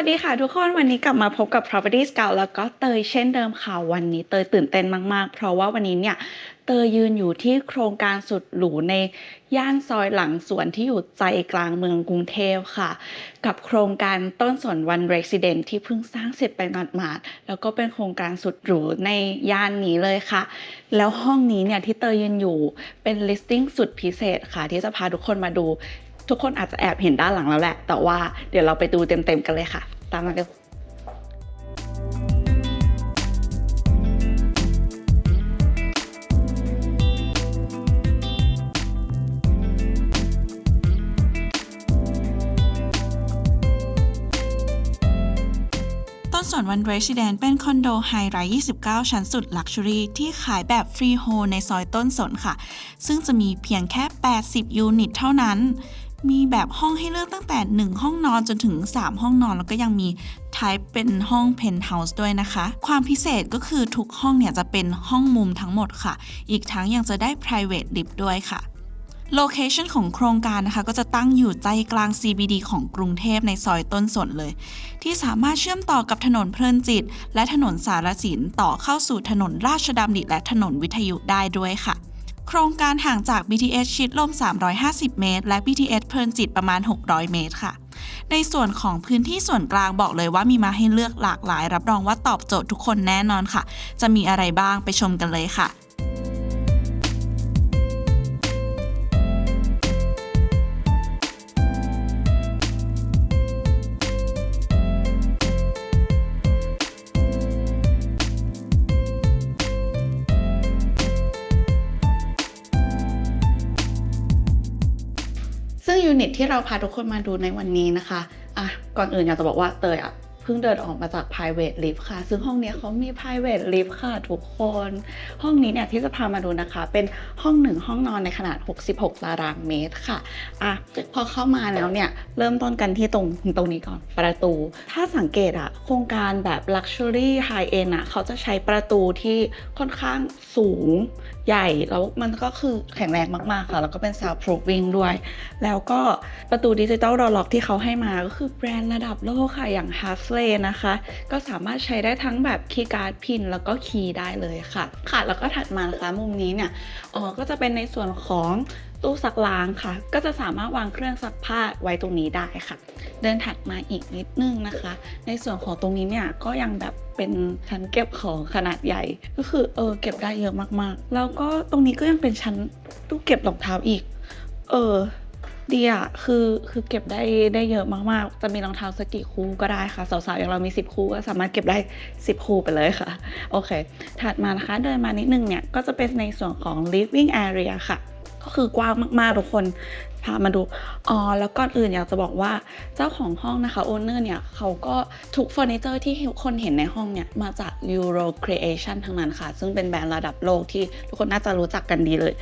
วัสดีค่ะทุกคนวันนี้กลับมาพบกับ Property Scout แล้วก็เตยเช่นเดิมค่ะ วันนี้เตยตื่นเต้นมาก ๆ เพราะว่าวันนี้เนี่ยเตยยืนอยู่ที่โครงการสุดหรูในย่านซอยหลังสวนที่อยู่ใจกลางเมืองกรุงเทพค่ะ กับโครงการต้นสนวัน Resident ที่เพิ่งสร้างเสร็จไปหมาดๆแล้วก็เป็นโครงการสุดหรูในย่านนี้เลยค่ะ แล้วห้องนี้เนี่ยที่เตยยืนอยู่เป็น listing สุดพิเศษค่ะ ที่จะพาทุกคนมาดู ทุกคนอาจจะแอบเห็นด้านหลังแล้วแหละ แต่ว่าเดี๋ยวเราไปดูเต็มๆกันเลยค่ะ ตามมาเร็วต้นสนวันเรส i เดนเป็นคอนโดไฮไรท์29 ชั้นสุดลักชัวรี่ที่ขายแบบฟรีโฮในซอยต้นสนค่ะ ซึ่งจะมีเพียงแค่ 80 ยูนิตเท่านั้น มีแบบห้องให้เลือกตั้งแต่ 1 ห้องนอนจนถึง 3 ห้องนอน แล้วก็ยังมี type เป็นห้องเพนท์เฮาส์ด้วยนะคะ ความพิเศษก็คือทุกห้องเนี่ยจะเป็นห้องมุมทั้งหมดค่ะ อีกทั้งยังจะได้ private lift ด้วยค่ะโลเคชันของโครงการนะคะ ก็จะตั้งอยู่ใจกลาง CBD ของกรุงเทพในซอยต้นสนเลย ที่สามารถเชื่อมต่อกับถนนเพลินจิต และถนนสารสินต่อเข้าสู่ถนนราชดำริและถนนวิทยุได้ด้วยค่ะ โครงการห่างจาก BTS ชิดลม 350 เมตร และ BTS เพลินจิตประมาณ 600 เมตรค่ะ ในส่วนของพื้นที่ส่วนกลางบอกเลยว่ามีมาให้เลือกหลากหลาย รับรองว่าตอบโจทย์ทุกคนแน่นอนค่ะ จะมีอะไรบ้างไปชมกันเลยค่ะ ซึ่งยูนิตที่เราพาทุกคนมาดูในวันนี้นะคะอะก่อนอื่นอยากจะบอกว่าเตยอะเพิ่งเดินออกมาจาก private lift ค่ะ ซึ่งห้องนี้เขามี private lift ค่ะทุกคน ห้องนี้เนี่ยที่จะพามาดูนะคะ เป็นห้องหนึ่งห้องนอนในขนาด 66 ตารางเมตรค่ะอะพอเข้ามาแล้วเนี่ย เริ่มต้นกันที่ตรงตรงนี้ก่อนประตู ถ้าสังเกตอะโครงการแบบ luxury high end อะเขาจะใช้ประตูที่ค่อนข้างสูง ใหญ่แล้วมันก็คือแข็งแรงมากๆค่ะแล้วก็เป็นซาวพรูวิ่งด้วย แล้วก็ประตูดิจิตอลดอลล็อกที่เขาให้มาก็คือแบรนด์ระดับโลกค่ะอย่าง h a f l e y นะคะ ก็สามารถใช้ได้ทั้งแบบคีย์การ์ดพินแล้วก็คีย์ได้เลยค่ะ ค่ะแล้วก็ถัดมานะคะมุมนี้เนี่ยอ๋อก็จะเป็นในส่วนของ ตู้ซักล้างค่ะ ก็จะสามารถวางเครื่องซักผ้าไว้ตรงนี้ได้ค่ะ เดินถัดมาอีกนิดนึงนะคะ ในส่วนของตรงนี้เนี่ยก็ยังแบบเป็นชั้นเก็บของขนาดใหญ่ ก็คือเออเก็บได้เยอะมากๆ แล้วก็ตรงนี้ก็ยังเป็นชั้นตู้เก็บรองเท้าอีก เออดีอะคือคือเก็บได้ได้เยอะมากๆ จะมีรองเท้าสักกี่คู่ก็ได้ค่ะ สาวๆอย่างเรามี 10 คู่ก็สามารถเก็บได้ 10 คู่ไปเลยค่ะ โอเค ถัดมานะคะเดินมานิดนึงเนี่ยก็จะเป็นในส่วนของ living area ค่ะ ก็คือกว้างมากๆทุกคนพามาดูอ๋อแล้วก่อนอื่นอยากจะบอกว่าเจ้าของห้องนะคะโอนเนอร์เนี่ยเขาก็ทุกเฟอร์นิเจอร์ที่คนเห็นในห้องเนี่ยมาจาก Euro Creation ทั้งนั้นค่ะ ซึ่งเป็นแบรนด์ระดับโลกที่ทุกคนน่าจะรู้จักกันดีเลย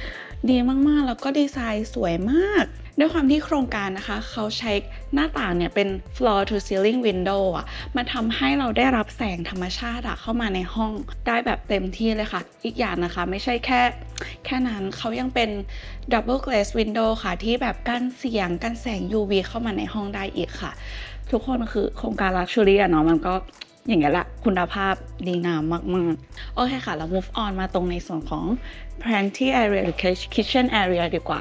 ดีมากๆ แล้วก็ดีไซน์สวยมากด้วยความที่โครงการนะคะ เขาใช้หน้าต่างเนี่ยเป็น floor to ceiling window อะ มันทำให้เราได้รับแสงธรรมชาติอะเข้ามาในห้องได้แบบเต็มที่เลยค่ะ อีกอย่างนะคะ ไม่ใช่แค่แค่นั้นเขายังเป็น double glaze window ค่ะ ที่แบบกันเสียงกันแสง UV เข้ามาในห้องได้อีกค่ะ ทุกคนคือโครงการ luxury อะเนาะมันก็ อย่างเงี้ยแหละคุณภาพดีงามมากๆ โอเคค่ะ เรา move on มาตรงในส่วนของ pantry area หรือ kitchen area ดีกว่า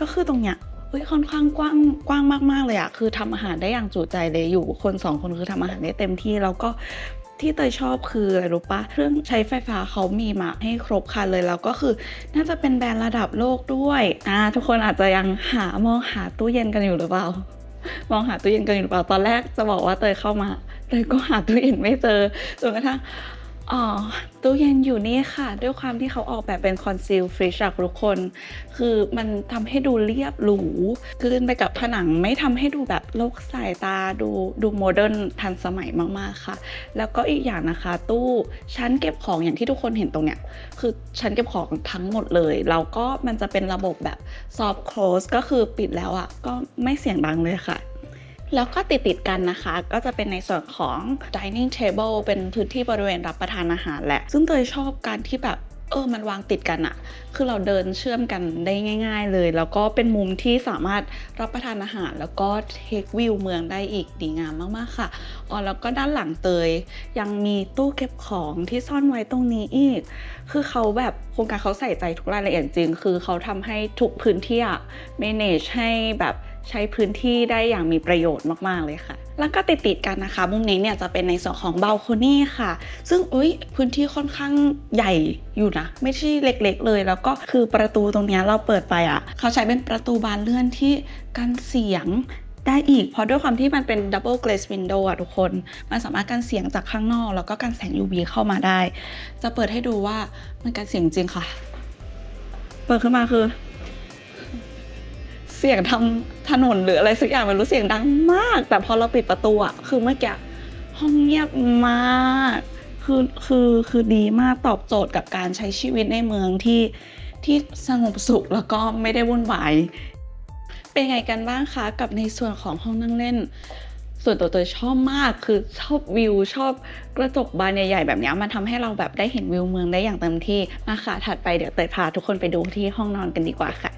ก็คือตรงเนี้ยเฮ้ยค่อนข้างกว้างกว้างมากๆเลยอะคือทำอาหารได้อย่างจุใจเลยอยู่คนสองคนคือทำอาหารได้เต็มที่แล้วก็ที่เตยชอบคืออะไรรู้ปะเครื่องใช้ไฟฟ้าเขามีมาให้ครบครันเลยแล้วก็คือ น่าจะเป็นแบรนด์ระดับโลกด้วยอ่าทุกคนอาจจะยังหามองหาตู้เย็นกันอยู่หรือเปล่ามองหาตู้เย็นกันอยู่หรือเปล่าตอนแรกจะบอกว่าเตยเข้ามา เตยก็หาตู้เย็นไม่เจอจนกระทั่งอ๋อตู้เย็นอยู่นี่ค่ะ ด้วยความที่เขาออกแบบเป็น conceal fridge อะทุกคน คือมันทำให้ดูเรียบหรูกลืนไปกับผนังไม่ทำให้ดูแบบโลกสายตาดูดูโมเดิร์นทันสมัยมากๆค่ะ แล้วก็อีกอย่างนะคะ ตู้ชั้นเก็บของอย่างที่ทุกคนเห็นตรงเนี้ย คือชั้นเก็บของทั้งหมดเลยแล้วก็มันจะเป็นระบบแบบ soft close ก็คือปิดแล้วอะ่ะก็ไม่เสียงดังเลยค่ะ แล้วก็ติดติดกันนะคะ ก็จะเป็นในส่วนของ dining table เป็นพื้นที่บริเวณรับประทานอาหารแหละ ซึ่งเตยชอบการที่แบบเออ มันวางติดกันอะคือเราเดินเชื่อมกันได้ง่าย ๆ เลย แล้วก็เป็นมุมที่สามารถรับประทานอาหาร แล้วก็เทควิวเมืองได้อีกดีงามมากๆค่ะ อ๋อ แล้วก็ด้านหลังเตยยังมีตู้เก็บของที่ซ่อนไว้ตรงนี้อีก คือเขาแบบโครงการเขาใส่ใจทุกรายละเอียดจริง คือเขาทำให้ทุกพื้นที่อะ manage ให้แบบ ใช้พื้นที่ได้อย่างมีประโยชน์มากๆเลยค่ะ แล้วก็ติดติดกันนะคะ มุมนี้เนี่ยจะเป็นในส่วนของเบลโคนี่ค่ะ ซึ่งอุ้ยพื้นที่ค่อนข้างใหญ่อยู่นะ ไม่ใช่เล็กๆเลย แล้วก็คือประตูตรงนี้เราเปิดไปอะ เขาใช้เป็นประตูบานเลื่อนที่กันเสียงได้อีก เพราะด้วยความที่มันเป็น double glaze window อะทุกคน มันสามารถกันเสียงจากข้างนอก แล้วก็กันแสง UV เข้ามาได้ จะเปิดให้ดูว่ามันกันเสียงจริงค่ะ เปิดขึ้นมาคือ เสียงทำถนนหรืออะไรสักอย่างไม่รู้เสียงดังมาก แต่พอเราปิดประตูอะคือเมื่อกี้ห้องเงียบมากคือคือคือดีมากตอบโจทย์กับการใช้ชีวิตในเมืองที่ที่สงบสุขแล้วก็ไม่ได้วุ่นวายเป็นไงกันบ้างคะกับในส่วนของห้องนั่งเล่น ส่วนตัวตัวชอบมากคือชอบวิวชอบกระจกบานใหญ่ๆ แบบนี้มันทำให้เราแบบได้เห็นวิวเมืองได้อย่างเต็มที่มาค่ะถัดไปเดี๋ยวเตยพาทุกคนไปดูที่ห้องนอนกันดีกว่าค่ะ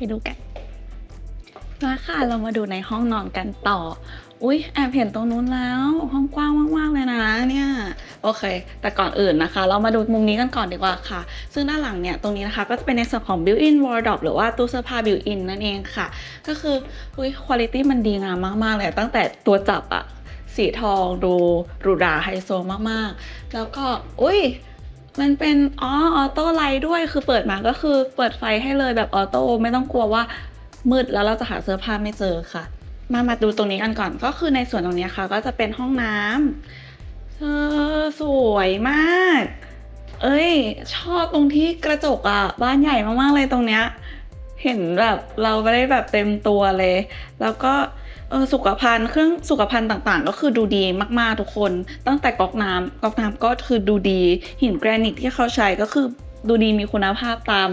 ไปดูกันมาค่ะเรามาดูในห้องนอนกันต่อ อุ๊ย แอบเห็นตรงนู้นแล้ว ห้องกว้างมากๆเลยนะเนี่ย โอเค แต่ก่อนอื่นนะคะ เรามาดูมุมนี้กันก่อนดีกว่าค่ะ ซึ่งด้านหลังเนี่ย ตรงนี้นะคะ ก็จะเป็นในส่วนของ built-in wardrobe หรือว่าตู้เสื้อผ้า built-in นั่นเองค่ะ ก็คือ อุ๊ยคุณภาพมันดีงามมากๆเลย ตั้งแต่ตัวจับอะสีทองดูหรูหราไฮโซมากๆ แล้วก็ อุ๊ย มันเป็นอ๋อออโต้ไลท์ด้วยคือเปิดมาก็คือเปิดไฟให้เลยแบบออโต้ไม่ต้องกลัวว่ามืดแล้วเราจะหาเสื้อผ้าไม่เจอค่ะ มามาดูตรงนี้กันก่อนก็คือในส่วนตรงนี้ค่ะ ก็จะเป็นห้องน้ำเธอสวยมาก เอ้ย ชอบตรงที่กระจกอะบ้านใหญ่มากๆเลยตรงเนี้ยเห็นแบบเราไม่ได้แบบเต็มตัวเลย แล้วก็ เออสุขภัณฑ์เครื่องสุขภัณฑ์ต่างๆ ก็คือดูดีมากๆทุกคน ตั้งแต่ก๊อกน้ำก๊อกน้ำก็คือดูดี หินแกรนิตที่เขาใช้ก็คือดูดีมีคุณภาพตาม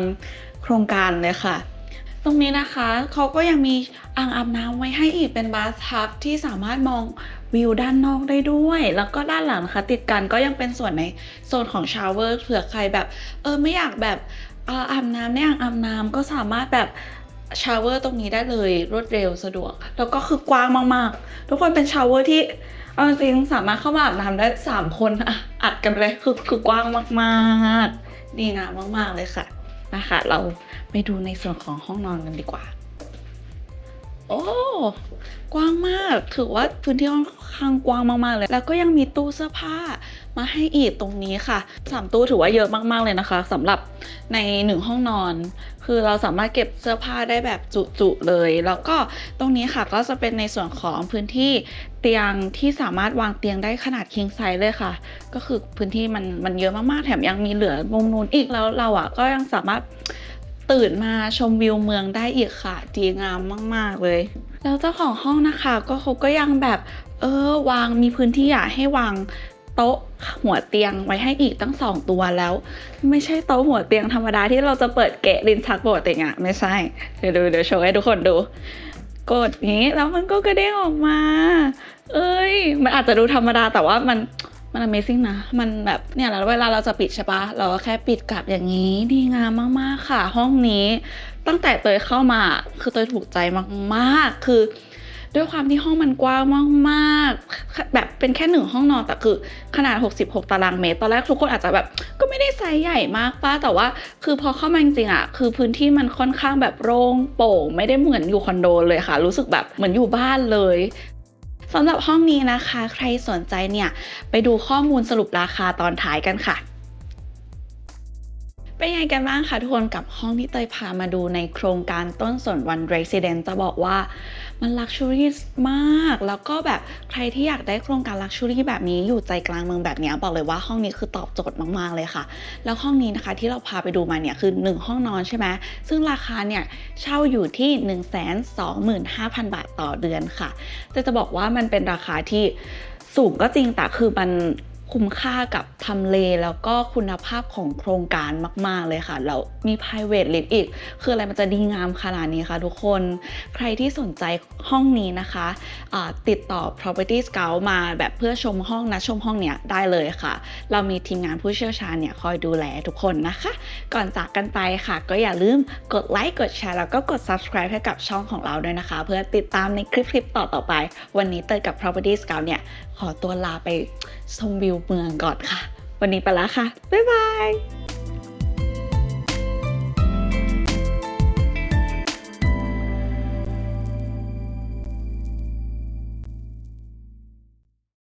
โครงการเลยค่ะ ตรงนี้นะคะเขาก็ยังมีอ่างอาบน้ำไว้ให้อีกเป็นบาร์ทับที่สามารถมองวิวด้านนอกได้ด้วย แล้วก็ด้านหลังนะคะติดกันก็ยังเป็นส่วนในโซนของชาวเวอร์เผื่อใครแบบ เออไม่อยากแบบอาบน้ำในอ่างอาบน้ำก็สามารถแบบ ชาวเวอร์ตรงนี้ได้เลยรวดเร็วสะดวก แล้วก็คือกว้างมากๆ ทุกคนเป็นชาวเวอร์ที่เอาจริงสามารถเข้ามาอาบน้ำได้สามคนอัดกันเลยคือคือกว้างมากๆดีงามมากๆเลยค่ะนะคะ เราไปดูในส่วนของห้องนอนกันดีกว่า โอ้ กว้างมาก ถือว่าพื้นที่ค่อนข้างกว้างมาก ๆ เลย แล้วก็ยังมีตู้เสื้อผ้ามาให้อีกตรงนี้ค่ะสามตู้ถือว่าเยอะมาก ๆ เลยนะคะสำหรับในหนึ่งห้องนอน คือเราสามารถเก็บเสื้อผ้าได้แบบจุๆเลย แล้วก็ตรงนี้ค่ะก็จะเป็นในส่วนของพื้นที่เตียงที่สามารถวางเตียงได้ขนาด king size เลยค่ะ ก็คือพื้นที่มันมันเยอะมากๆ แถมยังมีเหลือมุมนู้นอีกแล้วเราอะก็ยังสามารถ ตื่นมาชมวิวเมืองได้อีกค่ะ ดีงามมาก ๆ เลย แล้วเจ้าของห้องนะคะ ก็เขาก็ยังแบบเออวางมีพื้นที่อยากให้วางโต๊ะหัวเตียงไว้ให้อีกตั้งสองตัวแล้ว ไม่ใช่โต๊ะหัวเตียงธรรมดาที่เราจะเปิดเกะลินชักปกติอะไม่ใช่ เดี๋ยวดูเดี๋ยวโชว์ให้ทุกคนดู กดนี้แล้วมันก็กระเด้งออกมา เอ้ย มันอาจจะดูธรรมดาแต่ว่ามัน มัน Amazing นะ มันแบบเนี่ยแล้วเวลาเราจะปิดใช่ปะเราก็แค่ปิดกลับอย่างนี้ดีงามมากๆค่ะ ห้องนี้ ตั้งแต่เตยเข้ามาคือเตยถูกใจมากๆ คือด้วยความที่ห้องมันกว้างมากๆ แบบเป็นแค่หนึ่งห้องนอนแต่คือขนาด 66 ตารางเมตร ตอนแรกทุกคนอาจจะแบบ ก็ไม่ได้ไซส์ใหญ่มากป้าแต่ว่า คือพอเข้ามาจริงๆอะคือพื้นที่มันค่อนข้างแบบโล่งโปร่ง ไม่ได้เหมือนอยู่คอนโดเลยค่ะ รู้สึกแบบเหมือนอยู่บ้านเลย สำหรับห้องนี้นะคะ ใครสนใจเนี่ยไปดูข้อมูลสรุปราคาตอนท้ายกันค่ะ เป็นยังไงกันบ้างคะทุกคนกับห้องที่เตยพามาดูในโครงการต้นสนวันเรสซิเดนต์จะบอกว่า มันลักชัวรี่มาก แล้วก็แบบใครที่อยากได้โครงการลักชัวรี่แบบนี้อยู่ใจกลางเมืองแบบนี้บอกเลยว่าห้องนี้คือตอบโจทย์มาก ๆ เลยค่ะ แล้วห้องนี้นะคะที่เราพาไปดูมาเนี่ยคือ 1 ห้องนอนใช่ไหมซึ่งราคาเนี่ยเช่าอยู่ที่ 125,000 บาทต่อเดือนค่ะ แต่จะบอกว่ามันเป็นราคาที่สูงก็จริงแต่คือมัน คุ้มค่ากับทำเลแล้วก็คุณภาพของโครงการมาก ๆ เลยค่ะแล้วมี private lift อีก คืออะไรมันจะดีงามขนาดนี้คะทุกคน ใครที่สนใจห้องนี้นะคะอ่าติดต่อ property scout มาแบบเพื่อชมห้องนะชมห้องเนี้ยได้เลยค่ะ เรามีทีมงานผู้เชี่ยวชาญเนี่ยคอยดูแลทุกคนนะคะ ก่อนจากกันไปค่ะ ก็อย่าลืมกดไลค์กดแชร์แล้วก็กด subscribe ให้กับช่องของเราด้วยนะคะ เพื่อติดตามในคลิปๆต่อๆไป วันนี้เตยกับ property scout เนี่ยขอตัวลาไปชมวิวเมืองก่อนค่ะ วันนี้ไปละค่ะ บ๊ายบาย